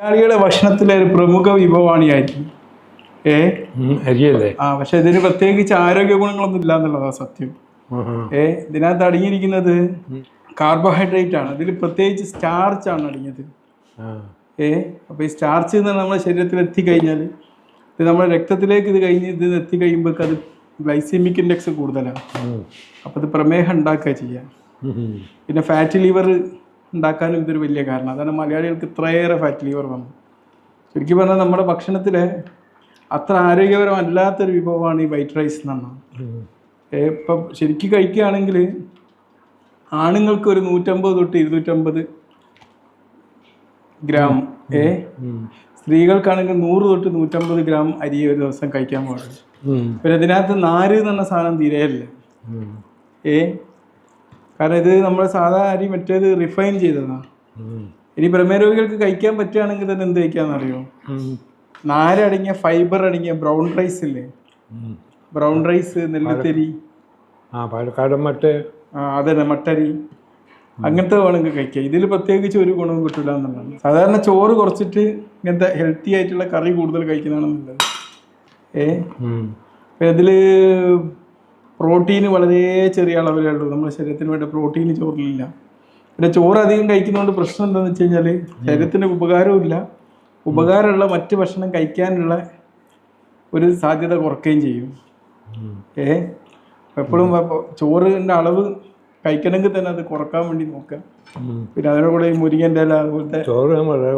മലയാളികളുടെ ഭക്ഷണത്തിലെ ഒരു പ്രമുഖ വിഭവമാണ് ഈ അരി ഏ അരിയല്ലേ? ആ പക്ഷെ ഇതിന് പ്രത്യേകിച്ച് ആരോഗ്യ ഗുണങ്ങളൊന്നും ഇല്ല എന്നുള്ളതാ സത്യം ഏ ഇതിനകത്ത് അടങ്ങിയിരിക്കുന്നത് കാർബോഹൈഡ്രേറ്റ് ആണ്. ഇതിൽ പ്രത്യേകിച്ച് സ്റ്റാർച്ച് ആണ് അടങ്ങിയത്. ഏ അപ്പോൾ ഈ സ്റ്റാർച്ച് എന്ന് നമ്മുടെ ശരീരത്തിൽ എത്തിക്കഴിഞ്ഞാൽ ഇത് നമ്മുടെ രക്തത്തിലേക്ക് ഇത് കഴിഞ്ഞ് ഇത് എത്തിക്കഴിയുമ്പോൾ അത് ഗ്ലൈസീമിക് ഇൻഡെക്സ് കൂടുതലാണ് അപ്പോൾ ഇത് പ്രമേഹം ഉണ്ടാക്കുക ചെയ്യാം. പിന്നെ ഫാറ്റ് ലിവർ ഉണ്ടാക്കാനും ഇതൊരു വലിയ കാരണം. അതാണ് മലയാളികൾക്ക് ഇത്രയേറെ ഫാറ്റ് ലിവർ വന്നു. ശരിക്കും പറഞ്ഞാൽ നമ്മുടെ ഭക്ഷണത്തിൽ അത്ര ആരോഗ്യപരമല്ലാത്തൊരു വിഭവമാണ് ഈ വൈറ്റ് റൈസ് എന്നാണ് ഇപ്പം ശരിക്കും കഴിക്കുകയാണെങ്കിൽ ആണുങ്ങൾക്ക് ഒരു നൂറ്റമ്പത് തൊട്ട് ഇരുന്നൂറ്റമ്പത് ഗ്രാം ഏ? സ്ത്രീകൾക്കാണെങ്കിൽ നൂറ് തൊട്ട് നൂറ്റമ്പത് ഗ്രാം അരി ഒരു ദിവസം കഴിക്കാൻ പാടില്ല പിന്നെ അതിനകത്ത് നാര് എന്ന് പറഞ്ഞ സാധനം തീരെയല്ല ഏ? കാരണം ഇത് നമ്മൾ സാധാ അരി മറ്റേത് റിഫൈൻ ചെയ്തതാണ് ഇനി പ്രമേയ രോഗികൾക്ക് കഴിക്കാൻ പറ്റുകയാണെങ്കിൽ തന്നെ എന്ത് കഴിക്കാന്നറിയോ? നാരടങ്ങിയ ഫൈബർ അടങ്ങിയ ബ്രൗൺ റൈസ് ഇല്ലേ? ബ്രൗൺ റൈസ് നെല്ലുത്തരി. ആ പാലക്കാടൻ മട്ട ആ അതന്നെ മട്ടരി. അങ്ങനത്തെ വേണമെങ്കിൽ കഴിക്കാം. ഇതിൽ പ്രത്യേകിച്ച് ഒരു ഗുണവും കിട്ടില്ല എന്നുള്ളതാണ്. സാധാരണ ചോറ് കുറച്ചിട്ട് ഇങ്ങനത്തെ ഹെൽത്തി ആയിട്ടുള്ള കറി കൂടുതൽ കഴിക്കുന്നതാണ് നല്ലത് ഏ ഇതിൽ പ്രോട്ടീൻ വളരെ ചെറിയ അളവിലേ ഉള്ളൂ. നമ്മുടെ ശരീരത്തിന് വേണ്ട പ്രോട്ടീൻ ചോറിലില്ല. പിന്നെ ചോറ് അധികം കഴിക്കുന്നതുകൊണ്ട് പ്രശ്നം എന്താണെന്ന് വെച്ച് കഴിഞ്ഞാൽ ശരീരത്തിന് ഉപകാരവും ഇല്ല ഉപകാരമുള്ള മറ്റ് ഭക്ഷണം കഴിക്കാനുള്ള ഒരു സാധ്യത കുറയ്ക്കുകയും ചെയ്യും. ഏ എപ്പോഴും ചോറിന്റെ അളവ് കഴിക്കണമെങ്കിൽ തന്നെ അത് കുറയ്ക്കാൻ വേണ്ടി നോക്കുക. പിന്നെ അതിനോട് കൂടെ ഈ മുരിങ്ങന്റെ ഇല അതുപോലത്തെ ചോറ് വളരെ